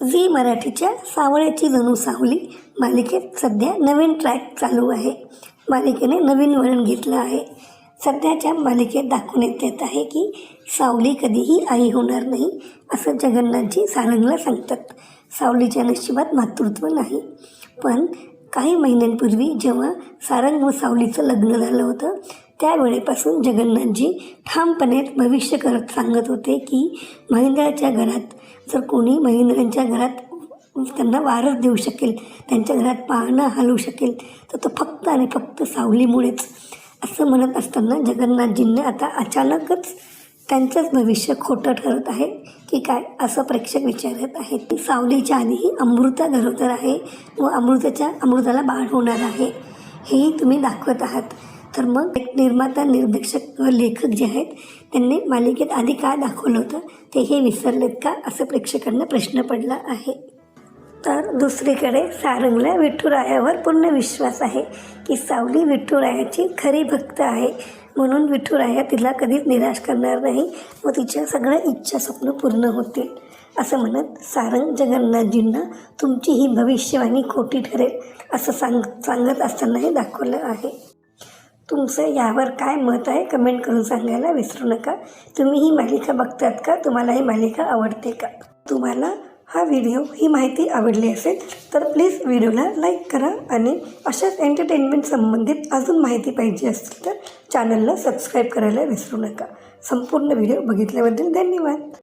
Zee मराठीच्या सावळ्याची जणू सावली मालिकेत सध्या नवीन ट्रॅक चालू आहे. मालिकेने नवीन वळण घेतलं आहे. सध्याच्या मालिकेत दाखवण्यात येत आहे की सावली कधीही आई होणार नाही असं जगन्नाथजी सारंगला सांगतात. सावलीच्या नशिबात मातृत्व नाही. पण काही महिन्यांपूर्वी जेव्हा सारंग व सावलीचं लग्न झालं होतं त्यावेळेपासून जगन्नाथजी ठामपणे भविष्य करत सांगत होते की महेंद्राच्या घरात जर कोणी महेंद्रांच्या घरात त्यांना वारस देऊ शकेल त्यांच्या घरात पाहणं हलवू शकेल तर तो फक्त आणि फक्त सावलीमुळेच. असं म्हणत असताना जगन्नाथजींनी आता अचानकच त्यांचंच भविष्य खोटं ठरत आहे की काय असं प्रेक्षक विचारत आहेत. की सावलीच्या आधीही अमृता गरोदर आहे व अमृताच्या अमृताला बाळ होणार आहे. हेही तुम्ही दाखवत आहात. तर मग एक निर्माता निर्देशक व लेखक जे आहेत त्यांनी मालिकेत आधी काय दाखवलं होतं ते हे विसरलेत का असं प्रेक्षकांना प्रश्न पडला आहे. तर दुसरीकडे सारंगला विठुरायावर पूर्ण विश्वास आहे की सावली विठुरायाची खरी भक्त आहे. म्हणून विठुराया तिला कधीच निराश करणार नाही व तिच्या सगळ्या इच्छा स्वप्न पूर्ण होतील. असं म्हणत सारंग जगन्नाथजींना तुमची ही भविष्यवाणी खोटी ठरेल असं सांग सांगत असताना हे दाखवलं आहे. तुमचं यावर काय मत आहे कमेंट करून सांगायला विसरू नका. तुम्ही ही मालिका बघतात का? तुम्हाला ही मालिका आवडते का? तुम्हाला हा व्हिडिओ ही माहिती आवडली असेल तर प्लीज व्हिडिओला लाईक करा आणि अशाच एंटरटेनमेंट संबंधित अजून माहिती पाहिजे असेल तर चॅनलला सबस्क्राईब करायला विसरू नका. संपूर्ण व्हिडिओ बघितल्याबद्दल धन्यवाद.